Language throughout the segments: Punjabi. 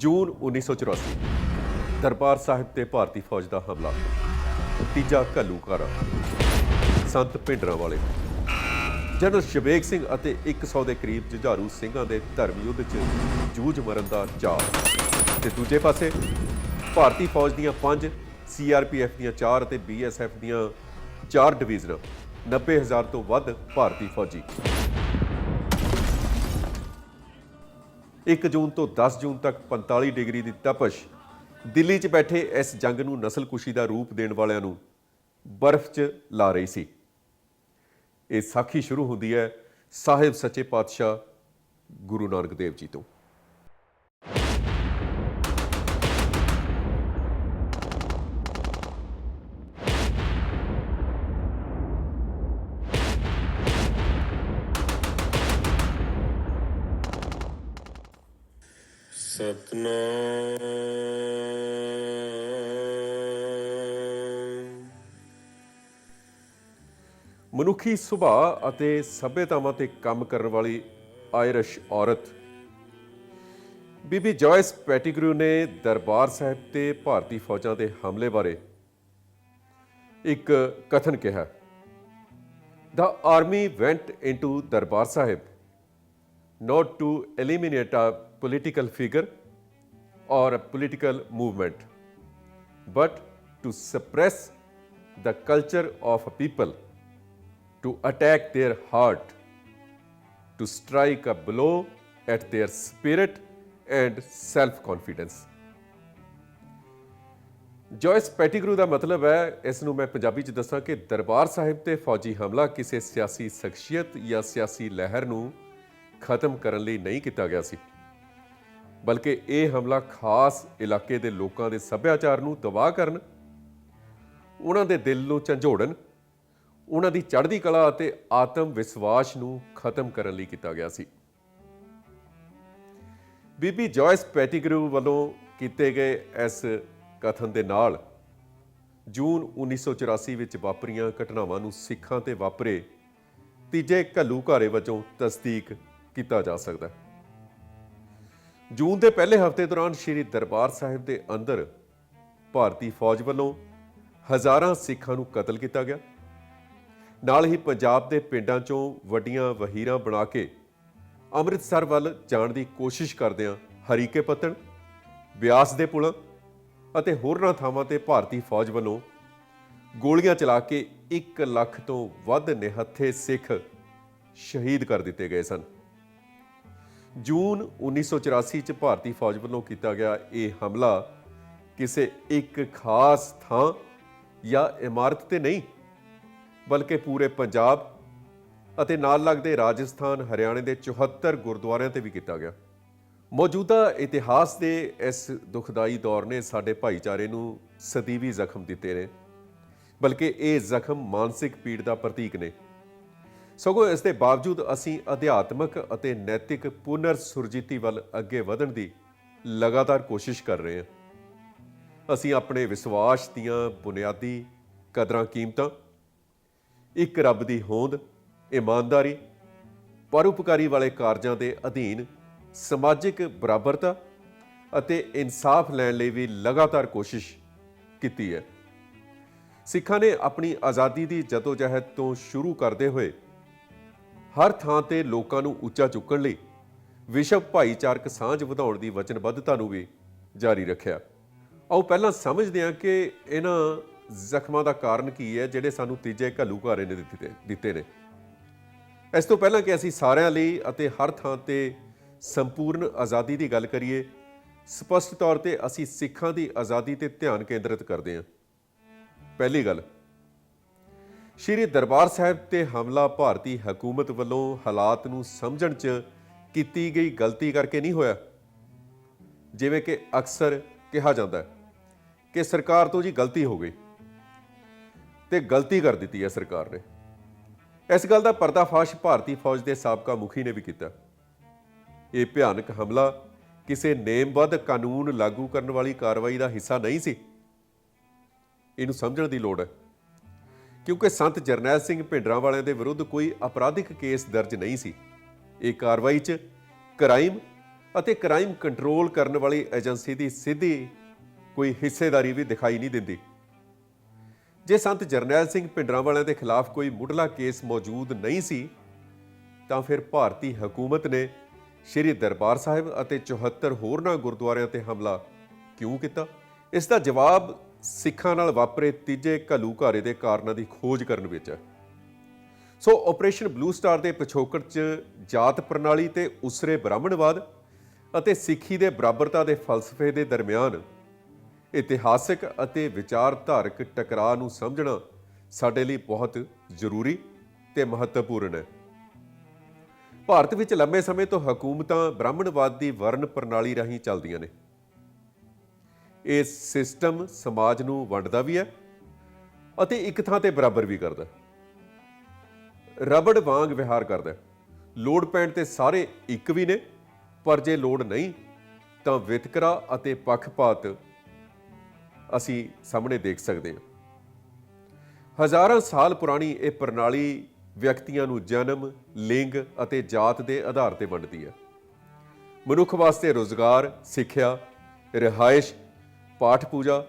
ਜੂਨ 1984 ਦਰਬਾਰ ਸਾਹਿਬ ਤੇ ਭਾਰਤੀ ਫੌਜ ਦਾ ਹਮਲਾ, ਤੀਜਾ ਘੱਲੂਘਾਰਾ, ਸੰਤ ਭਿੰਡਰਾਂ ਵਾਲੇ। ਜਨਰਲ ਸ਼ਬੇਕ ਸਿੰਘ ਅਤੇ 100 ਦੇ ਕਰੀਬ ਜੁਝਾਰੂ ਸਿੰਘਾਂ ਦੇ ਧਰਮ ਯੁੱਧ 'ਚ ਜੂਝ ਮਰਨ ਦਾ ਚਾਅ। ਤੇ ਦੂਜੇ ਪਾਸੇ, ਭਾਰਤੀ ਫੌਜ ਦੀਆਂ 5 ਸੀਆਰਪੀਐਫ ਦੀਆਂ 4 ਅਤੇ ਬੀਐਸਐਫ ਦੀਆਂ 4 ਡਿਵੀਜ਼ਨਾਂ 90000 ਤੋਂ ਵੱਧ ਭਾਰਤੀ ਫੌਜੀ। 1 ਜੂਨ ਤੋਂ 10 ਜੂਨ ਤੱਕ 45 ਡਿਗਰੀ ਦੀ ਤਪਸ਼। ਦਿੱਲੀ 'ਚ ਬੈਠੇ ਇਸ ਜੰਗ ਨੂੰ ਨਸਲਕੁਸ਼ੀ ਦਾ ਰੂਪ ਦੇਣ ਵਾਲਿਆਂ ਨੂੰ ਬਰਫ਼ 'ਚ ਲਾ ਰਹੀ ਸੀ। ਇਹ ਸਾਖੀ ਸ਼ੁਰੂ ਹੁੰਦੀ ਹੈ ਸਾਹਿਬ ਸੱਚੇ ਪਾਤਸ਼ਾਹ ਗੁਰੂ ਨਾਨਕ ਦੇਵ ਜੀ ਤੋਂ। ਸਤਨਾਮ ਮਨੁੱਖੀ ਸੁਭਾਅ ਅਤੇ ਸਭਿਅਤਾਵਾਂ ਤੇ ਕੰਮ ਕਰਨ ਵਾਲੀ ਆਇਰਿਸ਼ ਔਰਤ। ਬੀਬੀ ਜੋਇਸ ਪੈਟੀਗਰੂ ਨੇ ਦਰਬਾਰ ਸਾਹਿਬ ਤੇ ਭਾਰਤੀ ਫੌਜਾਂ ਦੇ ਹਮਲੇ ਬਾਰੇ ਇੱਕ ਕਥਨ ਕਿਹਾ। The army went into Darbar Sahib, not to eliminate a political figure or a political movement, but to suppress the culture of a people, to attack their heart, to strike a blow at their spirit and self confidence. Joyce Pettigrew ਦਾ ਮਤਲਬ ਹੈ ਇਸ ਨੂੰ ਮੈਂ ਪੰਜਾਬੀ ਚ ਦੱਸਾਂ ਕਿ ਦਰਬਾਰ ਸਾਹਿਬ ਤੇ ਫੌਜੀ ਹਮਲਾ ਕਿਸੇ ਸਿਆਸੀ ਸ਼ਖਸੀਅਤ ਜਾਂ ਸਿਆਸੀ ਲਹਿਰ ਨੂੰ ਖਤਮ ਕਰਨ ਲਈ ਨਹੀਂ ਕੀਤਾ ਗਿਆ ਸੀ ਬਲਕਿ ਇਹ ਹਮਲਾ ਖਾਸ ਇਲਾਕੇ ਦੇ ਲੋਕਾਂ ਦੇ ਸੱਭਿਆਚਾਰ ਨੂੰ ਤਬਾਹ ਕਰਨ, ਉਹਨਾਂ ਦੇ ਦਿਲ ਨੂੰ ਝੰਜੋੜਨ, ਉਹਨਾਂ ਦੀ ਚੜ੍ਹਦੀ ਕਲਾ ਅਤੇ ਆਤਮ ਵਿਸ਼ਵਾਸ ਨੂੰ ਖਤਮ ਕਰਨ ਲਈ ਕੀਤਾ ਗਿਆ ਸੀ। ਬੀਬੀ ਜੋਇਸ ਪੈਟੀਗਰੂ ਵੱਲੋਂ ਕੀਤੇ ਗਏ ਇਸ ਕਥਨ ਦੇ ਨਾਲ ਜੂਨ 1984 ਵਿੱਚ ਵਾਪਰੀਆਂ ਘਟਨਾਵਾਂ ਨੂੰ ਸਿੱਖਾਂ ਤੇ ਵਾਪਰੇ ਤੀਜੇ ਘੱਲੂ ਘਾਰੇ ਵਜੋਂ ਤਸਦੀਕ ਕੀਤਾ ਜਾ ਸਕਦਾ ਹੈ। ਜੂਨ ਦੇ ਪਹਿਲੇ ਹਫ਼ਤੇ ਦੌਰਾਨ ਸ੍ਰੀ ਦਰਬਾਰ ਸਾਹਿਬ ਦੇ ਅੰਦਰ ਭਾਰਤੀ ਫੌਜ ਵੱਲੋਂ ਹਜ਼ਾਰਾਂ ਸਿੱਖਾਂ ਨੂੰ ਕਤਲ ਕੀਤਾ ਗਿਆ। ਨਾਲ ਹੀ ਪੰਜਾਬ ਦੇ ਪਿੰਡਾਂ 'ਚੋਂ ਵੱਡੀਆਂ ਵਹੀਰਾਂ ਬਣਾ ਕੇ ਅੰਮ੍ਰਿਤਸਰ ਵੱਲ ਜਾਣ ਦੀ ਕੋਸ਼ਿਸ਼ ਕਰਦਿਆਂ ਹਰੀਕੇ ਪੱਤਣ, ਬਿਆਸ ਦੇ ਪੁਲਾਂ ਅਤੇ ਹੋਰਨਾਂ ਥਾਵਾਂ ਤੇ ਭਾਰਤੀ ਫੌਜ ਵੱਲੋਂ ਗੋਲੀਆਂ ਚਲਾ ਕੇ 1 ਲੱਖ ਤੋਂ ਵੱਧ ਨਿਹੱਥੇ ਸਿੱਖ ਸ਼ਹੀਦ ਕਰ ਦਿੱਤੇ ਗਏ ਸਨ। ਜੂਨ 1984 ਚ ਭਾਰਤੀ ਫੌਜ ਵੱਲੋਂ ਕੀਤਾ ਗਿਆ ਇਹ ਹਮਲਾ ਕਿਸੇ ਇੱਕ ਖਾਸ ਥਾਂ ਜਾਂ ਇਮਾਰਤ ਤੇ ਨਹੀਂ, ਬਲਕਿ ਪੂਰੇ ਪੰਜਾਬ ਅਤੇ ਨਾਲ ਲੱਗਦੇ ਰਾਜਸਥਾਨ, ਹਰਿਆਣੇ ਦੇ 74 ਗੁਰਦੁਆਰਿਆਂ ਤੇ ਵੀ ਕੀਤਾ ਗਿਆ। ਮੌਜੂਦਾ ਇਤਿਹਾਸ ਦੇ ਇਸ ਦੁਖਦਾਈ ਦੌਰ ਨੇ ਸਾਡੇ ਭਾਈਚਾਰੇ ਨੂੰ ਸਦੀਵੀ ਜ਼ਖਮ ਦਿੱਤੇ ਨੇ, ਬਲਕਿ ਇਹ ਜ਼ਖਮ ਮਾਨਸਿਕ ਪੀੜ ਦਾ ਪ੍ਰਤੀਕ ਨੇ। ਸਗੋਂ ਇਸ ਦੇ ਬਾਵਜੂਦ ਅਸੀਂ ਅਧਿਆਤਮਕ ਅਤੇ ਨੈਤਿਕ ਪੁਨਰ ਸੁਰਜੀਤੀ ਵੱਲ ਅੱਗੇ ਵਧਣ ਦੀ ਲਗਾਤਾਰ ਕੋਸ਼ਿਸ਼ ਕਰ ਰਹੇ ਹਾਂ। ਅਸੀਂ ਆਪਣੇ ਵਿਸ਼ਵਾਸ ਦੀਆਂ ਬੁਨਿਆਦੀ ਕਦਰਾਂ ਕੀਮਤਾਂ, ਇੱਕ ਰੱਬ ਦੀ ਹੋਂਦ, ਇਮਾਨਦਾਰੀ, ਪਰਉਪਕਾਰੀ ਵਾਲੇ ਕਾਰਜਾਂ ਦੇ ਅਧੀਨ ਸਮਾਜਿਕ ਬਰਾਬਰਤਾ ਅਤੇ ਇਨਸਾਫ ਲੈਣ ਲਈ ਵੀ ਲਗਾਤਾਰ ਕੋਸ਼ਿਸ਼ ਕੀਤੀ ਹੈ। ਸਿੱਖਾਂ ਨੇ ਆਪਣੀ ਆਜ਼ਾਦੀ ਦੀ ਜਦੋਜਹਿਦ ਤੋਂ ਸ਼ੁਰੂ ਕਰਦੇ ਹੋਏ ਹਰ ਥਾਂ ਤੇ ਲੋਕਾਂ ਨੂੰ ਉੱਚਾ ਚੁੱਕਣ ਲਈ ਵਿਸ਼ਵ ਭਾਈਚਾਰਕ ਸਾਂਝ ਵਧਾਉਣ ਦੀ ਵਚਨਬੱਧਤਾ ਨੂੰ ਵੀ ਜਾਰੀ ਰੱਖਿਆ। ਆਓ ਪਹਿਲਾਂ ਸਮਝਦੇ ਹਾਂ ਕਿ ਇਹਨਾਂ ਜ਼ਖਮਾਂ ਦਾ ਕਾਰਨ ਕੀ ਹੈ, ਜਿਹੜੇ ਸਾਨੂੰ ਤੀਜੇ ਘੱਲੂਘਾਰੇ ਨੇ ਦਿੱਤੇ ਦਿੱਤੇ ਨੇ। ਇਸ ਤੋਂ ਪਹਿਲਾਂ ਕਿ ਅਸੀਂ ਸਾਰਿਆਂ ਲਈ ਅਤੇ ਹਰ ਥਾਂ ਤੇ ਸੰਪੂਰਨ ਆਜ਼ਾਦੀ ਦੀ ਗੱਲ ਕਰੀਏ, ਸਪਸ਼ਟ ਤੌਰ ਤੇ ਅਸੀਂ ਸਿੱਖਾਂ ਦੀ ਆਜ਼ਾਦੀ ਤੇ ਧਿਆਨ ਕੇਂਦਰਿਤ ਕਰਦੇ ਹਾਂ। ਪਹਿਲੀ ਗੱਲ ਸ਼੍ਰੀ ਦਰਬਾਰ ਸਾਹਿਬ ਤੇ ਹਮਲਾ ਭਾਰਤੀ ਹਕੂਮਤ ਵੱਲੋਂ ਹਾਲਾਤ ਨੂੰ ਸਮਝਣ 'ਚ ਕੀਤੀ ਗਈ ਗਲਤੀ ਕਰਕੇ ਨਹੀਂ ਹੋਇਆ? ਜਿਵੇਂ ਕਿ ਅਕਸਰ ਕਿਹਾ ਜਾਂਦਾ ਹੈ ਕਿ ਸਰਕਾਰ ਤੋਂ ਜੀ ਗਲਤੀ ਹੋ ਗਈ ਤੇ ਗਲਤੀ ਕਰ ਦਿੱਤੀ ਹੈ ਸਰਕਾਰ ਨੇ। ਇਸ ਗੱਲ ਦਾ ਪਰਦਾਫਾਸ਼ ਭਾਰਤੀ ਫੌਜ ਦੇ ਸਾਬਕਾ ਮੁਖੀ ਨੇ ਵੀ ਕੀਤਾ। ਇਹ ਭਿਆਨਕ ਹਮਲਾ ਕਿਸੇ ਨੇਮਬੱਧ ਕਾਨੂੰਨ ਲਾਗੂ ਕਰਨ ਵਾਲੀ ਕਾਰਵਾਈ ਦਾ ਹਿੱਸਾ ਨਹੀਂ ਸੀ। ਇਹਨੂੰ ਸਮਝਣ ਦੀ ਲੋੜ ਹੈ। ਕਿਉਂਕਿ ਸੰਤ ਜਰਨੈਲ ਸਿੰਘ ਭਿੰਡਰਾਂ ਵਾਲਿਆਂ ਦੇ ਵਿਰੁੱਧ ਕੋਈ ਅਪਰਾਧਿਕ ਕੇਸ ਦਰਜ ਨਹੀਂ ਸੀ। ਇਹ ਕਾਰਵਾਈ 'ਚ ਕ੍ਰਾਈਮ ਅਤੇ ਕ੍ਰਾਈਮ ਕੰਟਰੋਲ ਕਰਨ ਵਾਲੀ ਏਜੰਸੀ ਦੀ ਸਿੱਧੀ ਕੋਈ ਹਿੱਸੇਦਾਰੀ ਵੀ ਦਿਖਾਈ ਨਹੀਂ ਦਿੰਦੀ। ਜੇ ਸੰਤ ਜਰਨੈਲ ਸਿੰਘ ਭਿੰਡਰਾਂ ਵਾਲਿਆਂ ਦੇ ਖਿਲਾਫ ਕੋਈ ਮੁੱਢਲਾ ਕੇਸ ਮੌਜੂਦ ਨਹੀਂ ਸੀ, ਤਾਂ ਫਿਰ ਭਾਰਤੀ ਹਕੂਮਤ ਨੇ ਸ਼੍ਰੀ ਦਰਬਾਰ ਸਾਹਿਬ ਅਤੇ 74 ਹੋਰਨਾਂ ਗੁਰਦੁਆਰਿਆਂ ਤੇ ਹਮਲਾ ਕਿਉਂ ਕੀਤਾ? ਇਸ ਦਾ ਜਵਾਬ ਸਿੱਖਾਂ ਨਾਲ ਵਾਪਰੇ ਤੀਜੇ ਘੱਲੂਘਾਰੇ ਦੇ ਕਾਰਨਾਂ ਦੀ ਖੋਜ ਕਰਨ ਵਿੱਚ। ਹੈ ਸੋ ਆਪਰੇਸ਼ਨ ਬਲੂ ਸਟਾਰ ਦੇ ਪਿਛੋਕੜ 'ਚ ਜਾਤ ਪ੍ਰਣਾਲੀ ਤੇ ਉਸਰੇ ਬ੍ਰਾਹਮਣਵਾਦ ਅਤੇ ਸਿੱਖੀ ਦੇ ਬਰਾਬਰਤਾ ਦੇ ਫਲਸਫੇ ਦੇ ਦਰਮਿਆਨ ਇਤਿਹਾਸਿਕ ਅਤੇ ਵਿਚਾਰਧਾਰਕ ਟਕਰਾਅ ਨੂੰ ਸਮਝਣਾ ਸਾਡੇ ਲਈ ਬਹੁਤ ਜ਼ਰੂਰੀ ਤੇ ਮਹੱਤਵਪੂਰਨ ਹੈ। ਭਾਰਤ ਵਿੱਚ ਲੰਬੇ ਸਮੇਂ ਤੋਂ ਹਕੂਮਤਾਂ ਬ੍ਰਾਹਮਣਵਾਦ ਦੀ ਵਰਨ ਪ੍ਰਣਾਲੀ ਰਾਹੀਂ ਚੱਲਦੀਆਂ ਨੇ। ਇਹ ਸਿਸਟਮ ਸਮਾਜ ਨੂੰ ਵੰਡਦਾ ਵੀ ਹੈ ਅਤੇ ਇੱਕ ਥਾਂ ਤੇ ਬਰਾਬਰ ਵੀ ਕਰਦਾ ਰਬੜ ਵਾਂਗ ਵਿਹਾਰ ਕਰਦਾ ਲੋੜ ਪੈਣ ਤੇ ਸਾਰੇ ਇੱਕ ਵੀ ਨੇ, ਪਰ ਜੇ ਲੋੜ ਨਹੀਂ, ਤਾਂ ਵਿਤਕਰਾ ਅਤੇ ਪੱਖਪਾਤ ਅਸੀਂ ਸਾਹਮਣੇ ਦੇਖ ਸਕਦੇ ਹਾਂ। ਹਜ਼ਾਰਾਂ ਸਾਲ ਪੁਰਾਣੀ ਇਹ ਪ੍ਰਣਾਲੀ ਵਿਅਕਤੀਆਂ ਨੂੰ ਜਨਮ, ਲਿੰਗ ਅਤੇ ਜਾਤ ਦੇ ਆਧਾਰ ਤੇ ਵੰਡਦੀ ਹੈ। ਮਨੁੱਖ ਵਾਸਤੇ ਰੋਜ਼ਗਾਰ, ਸਿੱਖਿਆ, ਰਿਹਾਇਸ਼ ਪਾਠ ਪੂਜਾ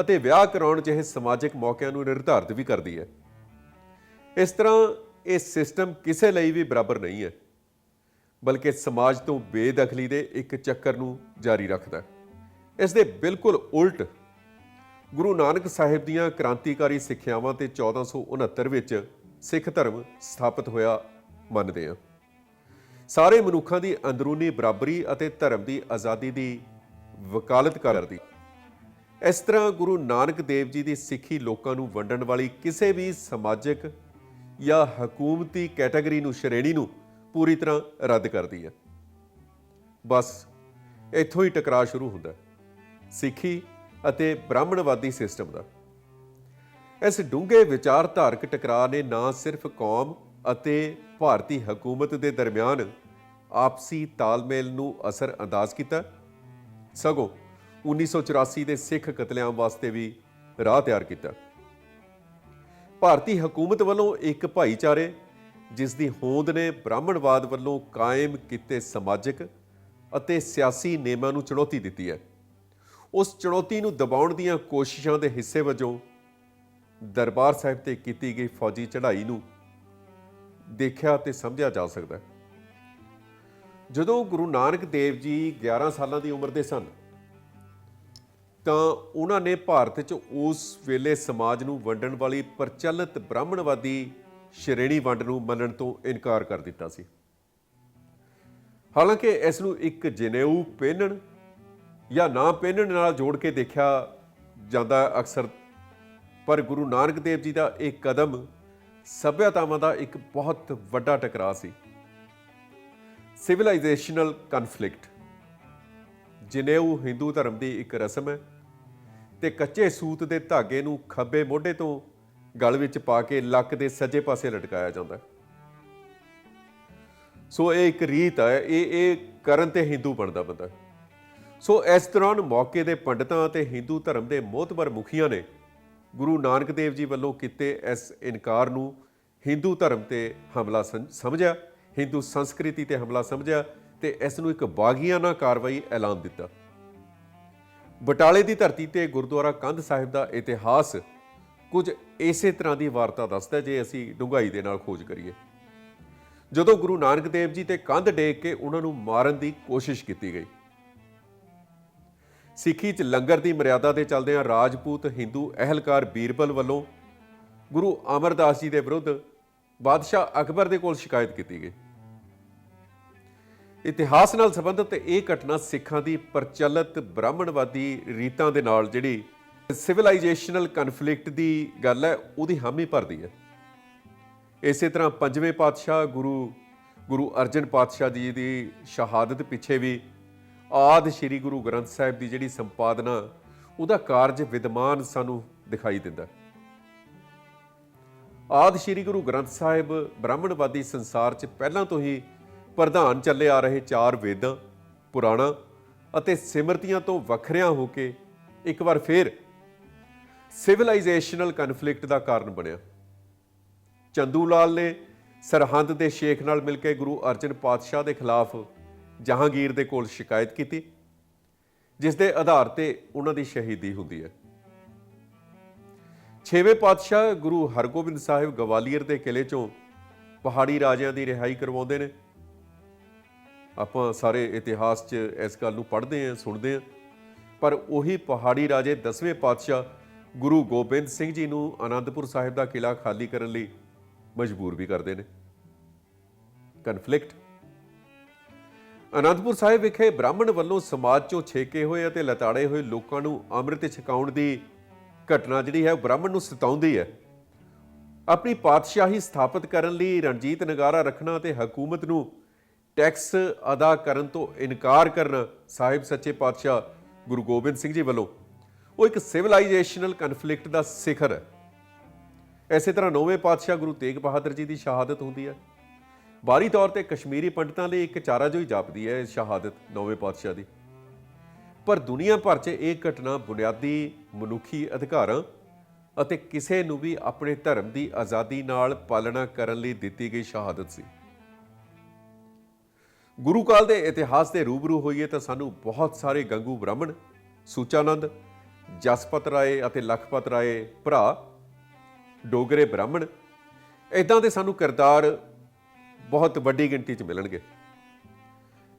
ਅਤੇ ਵਿਆਹ ਕਰਾਉਣ ਜਿਹੇ ਸਮਾਜਿਕ ਮੌਕਿਆਂ ਨੂੰ ਨਿਰਧਾਰਤ ਵੀ ਕਰਦੀ ਹੈ। ਇਸ ਤਰ੍ਹਾਂ ਇਹ ਸਿਸਟਮ ਕਿਸੇ ਲਈ ਵੀ ਬਰਾਬਰ ਨਹੀਂ ਹੈ, ਬਲਕਿ ਸਮਾਜ ਤੋਂ ਬੇਦਖਲੀ ਦੇ ਇੱਕ ਚੱਕਰ ਨੂੰ ਜਾਰੀ ਰੱਖਦਾ ਇਸ ਦੇ ਬਿਲਕੁਲ ਉਲਟ ਗੁਰੂ ਨਾਨਕ ਸਾਹਿਬ ਦੀਆਂ ਕ੍ਰਾਂਤੀਕਾਰੀ ਸਿੱਖਿਆਵਾਂ ਤੇ 1469 ਵਿੱਚ ਸਿੱਖ ਧਰਮ ਸਥਾਪਿਤ ਹੋਇਆ ਮੰਨਦੇ ਹਾਂ। ਸਾਰੇ ਮਨੁੱਖਾਂ ਦੀ ਅੰਦਰੂਨੀ ਬਰਾਬਰੀ ਅਤੇ ਧਰਮ ਦੀ ਆਜ਼ਾਦੀ ਦੀ ਵਕਾਲਤ ਕਰਦੀ ਇਸ ਤਰ੍ਹਾਂ ਗੁਰੂ ਨਾਨਕ ਦੇਵ ਜੀ ਦੀ ਸਿੱਖੀ ਲੋਕਾਂ ਨੂੰ ਵੰਡਣ ਵਾਲੀ ਕਿਸੇ ਵੀ ਸਮਾਜਿਕ ਜਾਂ ਹਕੂਮਤੀ ਕੈਟਾਗਰੀ ਨੂੰ, ਸ਼੍ਰੇਣੀ ਨੂੰ ਪੂਰੀ ਤਰ੍ਹਾਂ ਰੱਦ ਕਰਦੀ ਹੈ। ਬਸ ਇੱਥੋਂ ਹੀ ਟਕਰਾਅ ਸ਼ੁਰੂ ਹੁੰਦਾ ਹੈ, ਸਿੱਖੀ ਅਤੇ ਬ੍ਰਾਹਮਣਵਾਦੀ ਸਿਸਟਮ ਦਾ। ਇਸ ਡੂੰਘੇ ਵਿਚਾਰਧਾਰਕ ਟਕਰਾਅ ਨੇ ਨਾ ਸਿਰਫ ਕੌਮ ਅਤੇ ਭਾਰਤੀ ਹਕੂਮਤ ਦੇ ਦਰਮਿਆਨ ਆਪਸੀ ਤਾਲਮੇਲ ਨੂੰ ਅਸਰ ਅੰਦਾਜ਼ ਕੀਤਾ, ਸਗੋਂ 1984 ਦੇ ਸਿੱਖ ਕਤਲੇਆਮ ਵਾਸਤੇ ਵੀ ਰਾਹ ਤਿਆਰ ਕੀਤਾ। ਭਾਰਤੀ ਹਕੂਮਤ ਵੱਲੋਂ ਇੱਕ ਭਾਈਚਾਰੇ, ਜਿਸ ਦੀ ਹੋਂਦ ਨੇ ਬ੍ਰਾਹਮਣਵਾਦ ਵੱਲੋਂ ਕਾਇਮ ਕੀਤੇ ਸਮਾਜਿਕ ਅਤੇ ਸਿਆਸੀ ਨੇਮਾਂ ਨੂੰ ਚੁਣੌਤੀ ਦਿੱਤੀ ਹੈ। ਉਸ ਚੁਣੌਤੀ ਨੂੰ ਦਬਾਉਣ ਦੀਆਂ ਕੋਸ਼ਿਸ਼ਾਂ ਦੇ ਹਿੱਸੇ ਵਜੋਂ ਦਰਬਾਰ ਸਾਹਿਬ ਤੇ ਕੀਤੀ ਗਈ ਫੌਜੀ ਚੜ੍ਹਾਈ ਨੂੰ ਦੇਖਿਆ ਤੇ ਸਮਝਿਆ ਜਾ ਸਕਦਾ ਹੈ। ਜਦੋਂ ਗੁਰੂ ਨਾਨਕ ਦੇਵ ਜੀ 11 ਸਾਲਾਂ ਦੀ ਉਮਰ ਦੇ ਸਨ ਤਾਂ ਉਹਨਾਂ ਨੇ ਭਾਰਤ 'ਚ ਉਸ ਵੇਲੇ ਸਮਾਜ ਨੂੰ ਵੰਡਣ ਵਾਲੀ ਪ੍ਰਚਲਿਤ ਬ੍ਰਾਹਮਣਵਾਦੀ ਸ਼੍ਰੇਣੀ ਵੰਡ ਨੂੰ ਮੰਨਣ ਤੋਂ ਇਨਕਾਰ ਕਰ ਦਿੱਤਾ ਸੀ। ਹਾਲਾਂਕਿ ਇਸ ਨੂੰ ਇੱਕ ਜਨੇਊ ਪਹਿਨਣ ਜਾਂ ਨਾ ਪਹਿਨਣ ਨਾਲ ਜੋੜ ਕੇ ਦੇਖਿਆ ਜਾਂਦਾ ਅਕਸਰ, ਪਰ ਗੁਰੂ ਨਾਨਕ ਦੇਵ ਜੀ ਦਾ ਇਹ ਕਦਮ ਸਭਿਅਤਾਵਾਂ ਦਾ ਇੱਕ ਬਹੁਤ ਵੱਡਾ ਟਕਰਾਅ ਸੀ। ਸਿਵਲਾਈਜੇਸ਼ਨਲ ਕਨਫਲਿਕਟ ਜਨੇਊ ਹਿੰਦੂ ਧਰਮ ਦੀ ਇੱਕ ਰਸਮ ਹੈ ਤੇ ਕੱਚੇ ਸੂਤ ਦੇ ਧਾਗੇ ਨੂੰ ਖੱਬੇ ਮੋਢੇ ਤੋਂ ਗਲ ਵਿੱਚ ਪਾ ਕੇ ਲੱਕ ਦੇ ਸੱਜੇ ਪਾਸੇ ਲਟਕਾਇਆ ਜਾਂਦਾ ਸੋ ਇਹ ਇੱਕ ਰੀਤ ਹੈ, ਇਹ ਇਹ ਕਰਨ ਤੇ ਹਿੰਦੂ ਬਣਦਾ ਬੰਦਾ ਸੋ ਇਸ ਦੌਰਾਨ ਮੌਕੇ ਦੇ ਪੰਡਤਾਂ ਅਤੇ ਹਿੰਦੂ ਧਰਮ ਦੇ ਮੋਹਤਬਰ ਮੁਖੀਆਂ ਨੇ ਗੁਰੂ ਨਾਨਕ ਦੇਵ ਜੀ ਵੱਲੋਂ ਕੀਤੇ ਇਸ ਇਨਕਾਰ ਨੂੰ ਹਿੰਦੂ ਧਰਮ ਤੇ ਹਮਲਾ ਸਮ- ਸਮਝਿਆ, ਹਿੰਦੂ ਸੰਸਕ੍ਰਿਤੀ ਤੇ ਹਮਲਾ ਸਮਝਿਆ ਤੇ ਇਸ ਨੂੰ ਇੱਕ ਬਾਗੀਆਨਾ ਕਾਰਵਾਈ ਐਲਾਨ ਦਿੱਤਾ। ਬਟਾਲੇ ਦੀ ਧਰਤੀ ਤੇ ਗੁਰਦੁਆਰਾ ਕੰਧ ਸਾਹਿਬ ਦਾ ਇਤਿਹਾਸ ਕੁਝ ਇਸੇ ਤਰ੍ਹਾਂ ਦੀ ਵਾਰਤਾ ਦੱਸਦਾ ਜੇ ਅਸੀਂ ਡੂੰਘਾਈ ਦੇ ਨਾਲ ਖੋਜ ਕਰੀਏ। ਜਦੋਂ ਗੁਰੂ ਨਾਨਕ ਦੇਵ ਜੀ ਤੇ ਕੰਧ ਡੇਕ ਕੇ ਉਹਨਾਂ ਨੂੰ ਮਾਰਨ ਦੀ ਕੋਸ਼ਿਸ਼ ਕੀਤੀ ਗਈ, ਸਿੱਖੀ 'ਚ ਲੰਗਰ ਦੀ ਮਰਿਆਦਾ ਦੇ ਚੱਲਦਿਆਂ ਰਾਜਪੂਤ ਹਿੰਦੂ ਅਹਿਲਕਾਰ ਬੀਰਬਲ ਵੱਲੋਂ ਗੁਰੂ ਅਮਰਦਾਸ ਜੀ ਦੇ ਵਿਰੁੱਧ ਬਾਦਸ਼ਾਹ ਅਕਬਰ ਦੇ ਕੋਲ ਸ਼ਿਕਾਇਤ ਕੀਤੀ ਗਈ। ਇਤਿਹਾਸ ਨਾਲ ਸੰਬੰਧਿਤ ਇਹ ਘਟਨਾ ਸਿੱਖਾਂ ਦੀ ਪ੍ਰਚਲਿਤ ਬ੍ਰਾਹਮਣਵਾਦੀ ਰੀਤਾਂ ਦੇ ਨਾਲ ਜਿਹੜੀ ਸਿਵਲਾਈਜੇਸ਼ਨਲ ਕਨਫਲਿਕਟ ਦੀ ਗੱਲ ਹੈ, ਉਹਦੀ ਹਾਮੀ ਭਰਦੀ ਹੈ ਇਸੇ ਤਰ੍ਹਾਂ ਪੰਜਵੇਂ ਪਾਤਸ਼ਾਹ ਗੁਰੂ ਗੁਰੂ ਅਰਜਨ ਪਾਤਸ਼ਾਹ ਜੀ ਦੀ ਸ਼ਹਾਦਤ ਪਿੱਛੇ ਵੀ ਆਦ ਸ੍ਰੀ ਗੁਰੂ ਗ੍ਰੰਥ ਸਾਹਿਬ ਦੀ ਜਿਹੜੀ ਸੰਪਾਦਨਾ, ਉਹਦਾ ਕਾਰਜ ਵਿਦਮਾਨ ਸਾਨੂੰ ਦਿਖਾਈ ਦਿੰਦਾ ਹੈ। ਆਦ ਸ੍ਰੀ ਗੁਰੂ ਗ੍ਰੰਥ ਸਾਹਿਬ ਬ੍ਰਾਹਮਣਵਾਦੀ ਸੰਸਾਰ 'ਚ ਪਹਿਲਾਂ ਤੋਂ ਹੀ ਪ੍ਰਧਾਨ ਚੱਲੇ ਆ ਰਹੇ ਚਾਰ ਵੇਦਾਂ ਪੁਰਾਣਾ ਅਤੇ ਸਿਮਰਤੀਆਂ ਤੋਂ ਵੱਖਰਿਆਂ ਹੋ ਕੇ ਇੱਕ ਵਾਰ ਫੇਰ ਸਿਵਲਾਈਜੇਸ਼ਨਲ ਕਨਫਲਿਕਟ ਦਾ ਕਾਰਨ ਬਣਿਆ। ਚੰਦੂ ਲਾਲ ਨੇ ਸਰਹੰਦ ਦੇ ਸ਼ੇਖ ਨਾਲ ਮਿਲ ਕੇ ਗੁਰੂ ਅਰਜਨ ਪਾਤਸ਼ਾਹ ਦੇ ਖਿਲਾਫ ਜਹਾਂਗੀਰ ਦੇ ਕੋਲ ਸ਼ਿਕਾਇਤ ਕੀਤੀ, ਜਿਸ ਦੇ ਆਧਾਰ ਤੇ ਉਹਨਾਂ ਦੀ ਸ਼ਹੀਦੀ ਹੁੰਦੀ ਹੈ। ਛੇਵੇਂ ਪਾਤਸ਼ਾਹ ਗੁਰੂ ਹਰਗੋਬਿੰਦ ਸਾਹਿਬ ਗਵਾਲੀਅਰ ਦੇ ਕਿਲੇ ਚੋਂ ਪਹਾੜੀ ਰਾਜਿਆਂ ਦੀ ਰਿਹਾਈ ਕਰਵਾਉਂਦੇ ਨੇ। ਆਪਾਂ ਸਾਰੇ ਇਤਿਹਾਸ 'ਚ ਇਸ ਗੱਲ ਨੂੰ ਪੜ੍ਹਦੇ ਆਂ ਸੁਣਦੇ ਆਂ ਪਰ ਉਹੀ ਪਹਾੜੀ ਰਾਜੇ 10ਵੇਂ ਪਾਤਸ਼ਾਹ ਗੁਰੂ ਗੋਬਿੰਦ ਸਿੰਘ ਜੀ ਨੂੰ ਆਨੰਦਪੁਰ ਸਾਹਿਬ ਦਾ ਕਿਲਾ ਖਾਲੀ ਕਰਨ ਲਈ ਮਜਬੂਰ ਵੀ ਕਰਦੇ ਨੇ। ਕਨਫਲਿਕਟ ਅਨੰਦਪੁਰ ਸਾਹਿਬ ਵਿਖੇ ਬ੍ਰਾਹਮਣ ਵੱਲੋਂ ਸਮਾਜ ਚੋਂ ਛੇਕੇ ਹੋਏ ਅਤੇ ਲਤਾੜੇ ਹੋਏ ਲੋਕਾਂ ਨੂੰ ਅੰਮ੍ਰਿਤ ਛਕਾਉਣ ਦੀ ਘਟਨਾ ਜਿਹੜੀ ਹੈ, ਉਹ ਬ੍ਰਾਹਮਣ ਨੂੰ ਸਤਾਉਂਦੀ ਹੈ। ਆਪਣੀ ਪਾਤਸ਼ਾਹੀ ਸਥਾਪਿਤ ਕਰਨ ਲਈ ਰਣਜੀਤ ਨਗਾਰਾ ਰੱਖਣਾ ਤੇ ਹਕੂਮਤ ਨੂੰ ਟੈਕਸ ਅਦਾ ਕਰਨ ਤੋਂ ਇਨਕਾਰ ਕਰਨਾ ਸਾਹਿਬ ਸੱਚੇ ਪਾਤਸ਼ਾਹ ਗੁਰੂ ਗੋਬਿੰਦ ਸਿੰਘ ਜੀ ਵੱਲੋਂ। ਉਹ ਇੱਕ ਸਿਵਲਾਈਜੇਸ਼ਨਲ ਕਨਫਲਿਕਟ ਦਾ ਸਿਖਰ ਹੈ। ਐਸੇ ਤਰ੍ਹਾਂ ਨੌਵੇਂ ਪਾਤਸ਼ਾਹ ਗੁਰੂ ਤੇਗ ਬਹਾਦਰ ਜੀ ਦੀ ਸ਼ਹਾਦਤ ਹੁੰਦੀ ਹੈ। ਬਾਰੀ ਤੌਰ ਤੇ ਕਸ਼ਮੀਰੀ ਪੰਡਤਾਂ ਲਈ ਇੱਕ ਚਾਰਾ ਜੋ ਹੀ ਜਾਪਦੀ ਹੈ ਇਹ ਸ਼ਹਾਦਤ ਨੌਵੇਂ ਪਾਤਸ਼ਾਹ ਦੀ। ਪਰ ਦੁਨੀਆ ਭਰ 'ਚ ਇਹ ਘਟਨਾ ਬੁਨਿਆਦੀ, ਮਨੁੱਖੀ ਅਧਿਕਾਰਾਂ ਅਤੇ ਕਿਸੇ ਨੂੰ ਵੀ ਆਪਣੇ ਧਰਮ ਦੀ ਆਜ਼ਾਦੀ ਨਾਲ ਪਾਲਣਾ ਕਰਨ ਲਈ ਦਿੱਤੀ ਗਈ ਸ਼ਹਾਦਤ ਸੀ। ਗੁਰੂ ਕਾਲ ਦੇ ਇਤਿਹਾਸ ਦੇ ਰੂਬਰੂ ਹੋਈਏ ਤਾਂ ਸਾਨੂੰ ਬਹੁਤ ਸਾਰੇ ਗੰਗੂ ਬ੍ਰਾਹਮਣ, ਸੂਚਾਨੰਦ, ਜਸਪਤ ਰਾਏ ਅਤੇ ਲਖਪਤ ਰਾਏ ਭਰਾ, ਡੋਗਰੇ ਬ੍ਰਾਹਮਣ ਇਦਾਂ ਦੇ ਸਾਨੂੰ ਕਿਰਦਾਰ ਬਹੁਤ ਵੱਡੀ ਗਿਣਤੀ 'ਚ ਮਿਲਣਗੇ।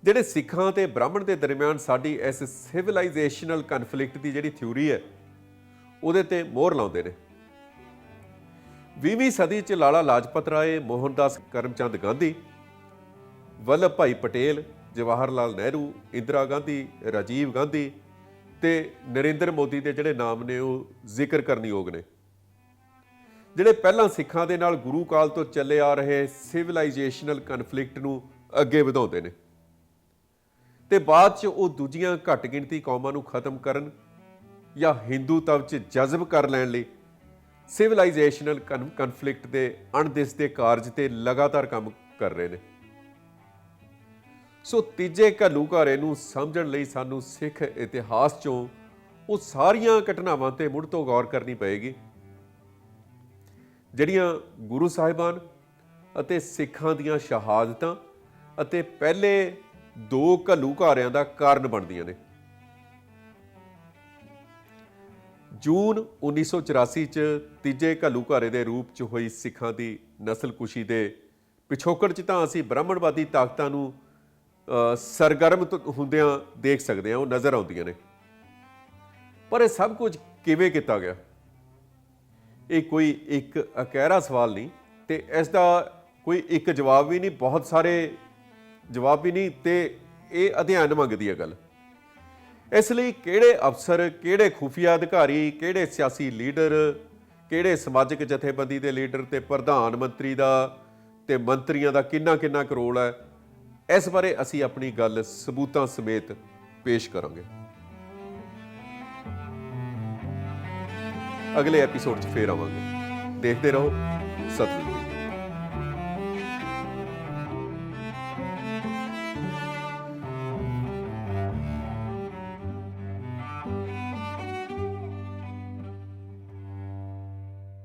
ਜਿਹੜੇ ਸਿੱਖਾਂ ਤੇ ਬ੍ਰਾਹਮਣ ਦੇ ਦਰਮਿਆਨ ਸਾਡੀ ਇਸ ਸਿਵਲਾਈਜੇਸ਼ਨਲ ਕਨਫਲਿਕਟ ਦੀ ਜਿਹੜੀ ਥਿਊਰੀ ਹੈ, ਉਹਦੇ ਤੇ ਮੋਹਰ ਲਾਉਂਦੇ ਨੇ। 20ਵੀਂ ਸਦੀ 'ਚ ਲਾਲਾ ਲਾਜਪਤ ਰਾਏ, ਮੋਹਨਦਾਸ ਕਰਮਚੰਦ ਗਾਂਧੀ ਵੱਲਭ ਭਾਈ ਪਟੇਲ, ਜਵਾਹਰ ਲਾਲ ਨਹਿਰੂ, ਇੰਦਰਾ ਗਾਂਧੀ, ਰਾਜੀਵ ਗਾਂਧੀ ਤੇ ਨਰਿੰਦਰ ਮੋਦੀ ਦੇ ਜਿਹੜੇ ਨਾਮ ਨੇ ਉਹ ਜ਼ਿਕਰ ਕਰਨਯੋਗ ਨੇ। ਜਿਹੜੇ ਪਹਿਲਾਂ ਸਿੱਖਾਂ ਦੇ ਨਾਲ ਗੁਰੂ ਕਾਲ ਤੋਂ ਚੱਲੇ ਆ ਰਹੇ ਸਿਵਲਾਈਜੇਸ਼ਨਲ ਕਨਫਲਿਕਟ ਨੂੰ ਅੱਗੇ ਵਧਾਉਂਦੇ ਨੇ ਤੇ ਬਾਅਦ 'ਚ ਉਹ ਦੂਜੀਆਂ ਘੱਟ ਗਿਣਤੀ ਕੌਮਾਂ ਨੂੰ ਖਤਮ ਕਰਨ ਜਾਂ ਹਿੰਦੂਤਵ 'ਚ ਜਜ਼ਬ ਕਰ ਲੈਣ ਲਈ ਸਿਵਲਾਈਜੇਸ਼ਨਲ ਕਨਫਲਿਕਟ ਦੇ ਅਣਦਿਸਦੇ ਕਾਰਜ ਤੇ ਲਗਾਤਾਰ ਕੰਮ ਕਰ ਰਹੇ ਨੇ। ਸੋ ਤੀਜੇ ਘੱਲੂਘਾਰੇ ਨੂੰ ਸਮਝਣ ਲਈ ਸਾਨੂੰ ਸਿੱਖ ਇਤਿਹਾਸ 'ਚੋਂ ਉਹ ਸਾਰੀਆਂ ਘਟਨਾਵਾਂ ਤੇ ਮੁੜ ਤੋਂ ਗੌਰ ਕਰਨੀ ਪਏਗੀ। ਜਿਹੜੀਆਂ ਗੁਰੂ ਸਾਹਿਬਾਨ ਅਤੇ ਸਿੱਖਾਂ ਦੀਆਂ ਸ਼ਹਾਦਤਾਂ ਅਤੇ ਪਹਿਲੇ ਦੋ ਘੱਲੂਘਾਰਿਆਂ ਦਾ ਕਾਰਨ ਬਣਦੀਆਂ ਨੇ। ਜੂਨ 1984 ਚ ਤੀਜੇ ਘੱਲੂਘਾਰੇ ਦੇ ਰੂਪ ਚ ਹੋਈ ਸਿੱਖਾਂ ਦੀ ਨਸਲਕੁਸ਼ੀ ਦੇ ਪਿਛੋਕੜ ਚ ਤਾਂ ਅਸੀਂ ਬ੍ਰਾਹਮਣਵਾਦੀ ਤਾਕਤਾਂ ਨੂੰ ਸਰਗਰਮ ਹੁੰਦਿਆਂ ਦੇਖ ਸਕਦੇ ਹਾਂ, ਉਹ ਨਜ਼ਰ ਆਉਂਦੀਆਂ ਨੇ। ਪਰ ਇਹ ਸਭ ਕੁਝ ਕਿਵੇਂ ਕੀਤਾ ਗਿਆ? ਇਹ ਕੋਈ ਇੱਕ ਅਕਹਿਰਾ ਸਵਾਲ ਨਹੀਂ ਤੇ ਇਸ ਦਾ ਕੋਈ ਇੱਕ ਜਵਾਬ ਵੀ ਨਹੀਂ, ਬਹੁਤ ਸਾਰੇ ਜਵਾਬ ਵੀ ਨਹੀਂ ਤੇ ਇਹ ਅਧਿਐਨ ਮੰਗਦੀ ਹੈ ਗੱਲ। ਇਸ ਲਈ ਕਿਹੜੇ ਅਫਸਰ, ਕਿਹੜੇ ਖੁਫੀਆ ਅਧਿਕਾਰੀ, ਕਿਹੜੇ ਸਿਆਸੀ ਲੀਡਰ, ਕਿਹੜੇ ਸਮਾਜਿਕ ਜਥੇਬੰਦੀ ਦੇ ਲੀਡਰ ਤੇ ਪ੍ਰਧਾਨ ਮੰਤਰੀ ਦਾ ਤੇ ਮੰਤਰੀਆਂ ਦਾ ਕਿੰਨਾ ਕਿੰਨਾ ਕਰੋਲ ਹੈ ਇਸ ਬਾਰੇ ਅਸੀਂ ਆਪਣੀ ਗੱਲ ਸਬੂਤਾਂ ਸਮੇਤ ਪੇਸ਼ ਕਰਾਂਗੇ। ਅਗਲੇ ਐਪੀਸੋਡ 'ਚ ਫੇਰ ਆਵਾਂਗੇ। ਦੇਖਦੇ ਰਹੋ। ਸਤਿ ਸ਼੍ਰੀ ਅਕਾਲ।